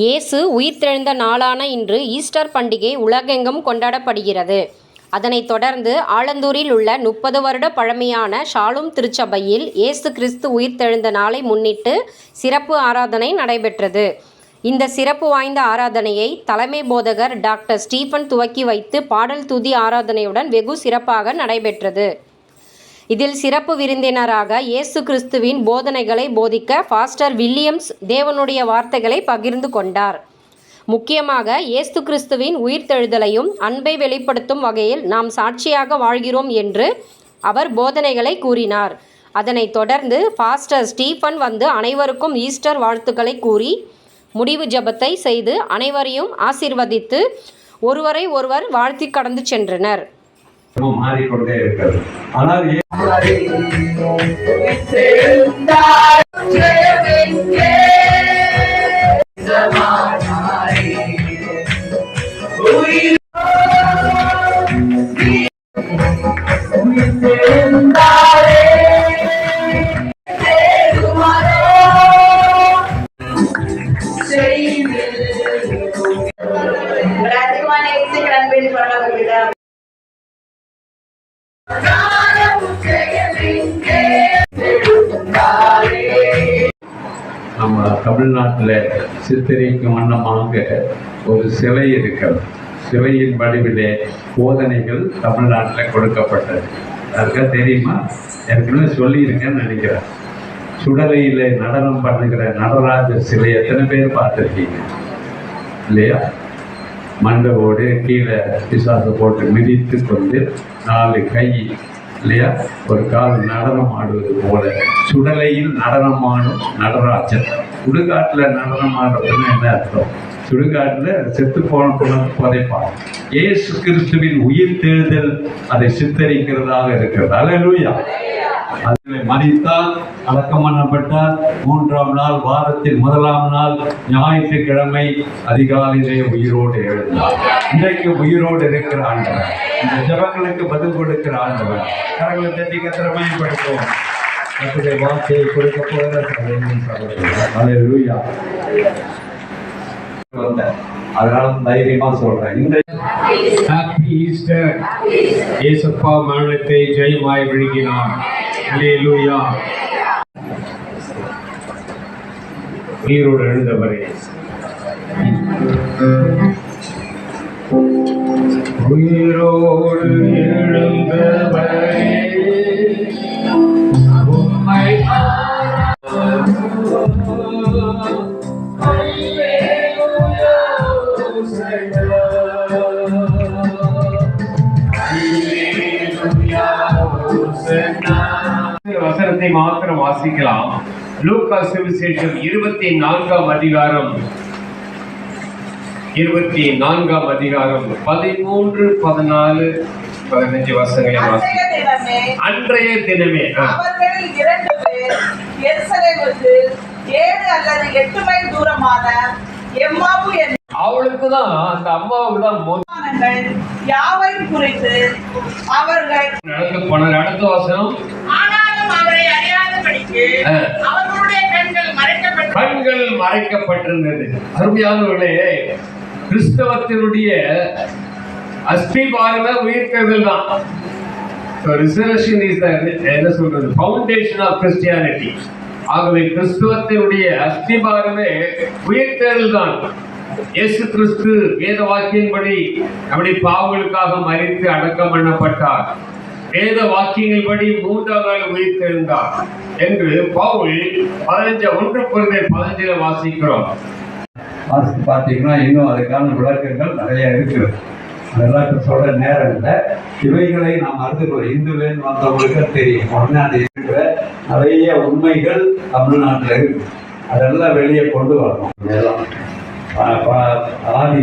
இயேசு உயிர்த்தெழுந்த நாளான இன்று ஈஸ்டர் பண்டிகை உலகெங்கும் கொண்டாடப்படுகிறது. அதனைத் தொடர்ந்து ஆலந்தூரில் உள்ள முப்பது வருட பழமையான ஷாலும் திருச்சபையில் இயேசு கிறிஸ்து உயிர்த்தெழுந்த நாளை முன்னிட்டு சிறப்பு ஆராதனை நடைபெற்றது. இந்த சிறப்பு வாய்ந்த ஆராதனையை தலைமை போதகர் டாக்டர் ஸ்டீஃபன் துவக்கி வைத்து பாடல் துதி ஆராதனையுடன் வெகு சிறப்பாக நடைபெற்றது. இதில் சிறப்பு விருந்தினராக இயேசு கிறிஸ்துவின் போதனைகளை போதிக்க பாஸ்டர் வில்லியம்ஸ் தேவனுடைய வார்த்தைகளை பகிர்ந்து கொண்டார். முக்கியமாக இயேசு கிறிஸ்துவின் உயிர்த்தெழுதலையும் அன்பை வெளிப்படுத்தும் வகையில் நாம் சாட்சியாக வாழ்கிறோம் என்று அவர் போதனைகளை கூறினார். அதனைத் தொடர்ந்து பாஸ்டர் ஸ்டீஃபன் வந்து அனைவருக்கும் ஈஸ்டர் வாழ்த்துக்களை கூறி முடிவு ஜெபத்தை செய்து அனைவரையும் ஆசீர்வதித்து ஒருவரை ஒருவர் வாழ்த்தி கடந்து சென்றனர். மாறிக்கொண்டே இருக்கிறது. ஆனால் ஏ- Everyone நம்ம தமிழ்நாட்டில் சித்தரிக்கும் வண்ணமாக ஒரு சிலை இருக்கிறது. சிலையின் வடிவிலே போதனைகள் தமிழ்நாட்டில் கொடுக்கப்பட்டது. அதுக்காக தெரியுமா? ஏற்கனவே சொல்லியிருக்கேன்னு நினைக்கிறேன். சுடலையில் நடனம் பண்ணுகிற நடராஜர் சிலை எத்தனை பேர் பார்த்துருக்கீங்க? இல்லையா? மண்டவோடு கீழே பிசாசை போட்டு மிதித்து கொண்டு நாலு கை இல்லையா? ஒரு கால் நடனம் ஆடுவது போல. சுடலையில் நடனமானும் நடராஜன். சுடுகாட்டில் நடனம் ஆடுறதுன்னு என்ன அர்த்தம்? சுடுகாட்டில் செத்து போன குணம் புதைப்பான். ஏசு கிறிஸ்துவின் உயிர் தேர்தல் அதை சித்தரிக்கிறதாக இருக்கிறது. அல்லேலூயா அதில் மறித்தால் அடக்கம் பண்ணப்பட்டால் மூன்றாம் நாள் வாரத்தின் முதலாம் நாள் ஞாயிற்றுக்கிழமை அதிகாலையிலே உயிரோடு எழுந்தார். இன்றைக்கு உயிரோடு இருக்கிற ஆண்டவர். இந்த ஜபங்களுக்கு பதில் கொடுக்கிற ஆண்டவர். கரங்களை தட்டி கத்திரமயப்படுத்துவோம் கத்துடைய வார்த்தையை கொடுக்க போகிற. வந்தேன். அதனால தைரியமா சொல்றேன். இந்த ஹாப்பி ஈஸ்டர் இயேசப்பா மரணத்தை ஜெயமாய் விழுங்கினார். அல்லேலூயா உயிரோடு எழுந்தவரே. உயிரோடு எழுந்தவரே. உம்மை வசனத்தை மாத்திரம் வாசிக்கலாம். லூக்கா சுவிசேஷம் இருபத்தி நான்காம் அதிகாரம். இருபத்தி நான்காம் அதிகாரம் பதிமூன்று பதினாலு பதினஞ்சு வருஷங்களை அன்றைய தினமே அவளுக்கு தான் அந்த அம்மாவுக்கு தான் யாவையும் குறித்து அவர்கள் நடந்து போனார். அடுத்த வசனம். ஆனாலும் அவரை அறியாதபடிக்கு ஆ. மறைக்கப்பட்டிருந்தது. அருமையானவர்களே கிறிஸ்தவத்தினுடைய அஸ்திபாரமே உயிர்த்தெழுதல் தான் ரிசர்வேஷன் இஸ் என்ன சொல்றது ஃபவுண்டேஷன் ஆஃப் கிறிஸ்டியானிட்டி ஆகவே கிறிஸ்துவத்தினுடைய அஸ்திபாரமே உயிர்த்தெழுதல் தான் இயேசு கிறிஸ்து வேத வாக்கியின்படி நம்முடைய பாவங்களுக்காக மறித்து அடக்கம் பண்ணப்பட்டார். வேத வாக்கியங்கள்படி மூன்றாம் நாள் உயிர்த்தெழுந்தார் என்று பவுல் பதினஞ்சு ஒன்று பொருளை பதினஞ்சில வாசிக்கிறோம். வாசித்து பார்த்தீங்கன்னா இன்னும் அதுக்கான விளக்கங்கள் நிறைய இருக்குது. அதெல்லாம் சொல்ற நேரம் இல்லை. இவைகளை நாம் அறிந்து கொள்ள இந்துலேருந்து வந்தவங்களுக்கு தெரியும். உடனே அது இருக்கிற நிறைய உண்மைகள் தமிழ்நாட்டில் இருக்கு. அதெல்லாம் வெளியே கொண்டு வரணும். ஆதி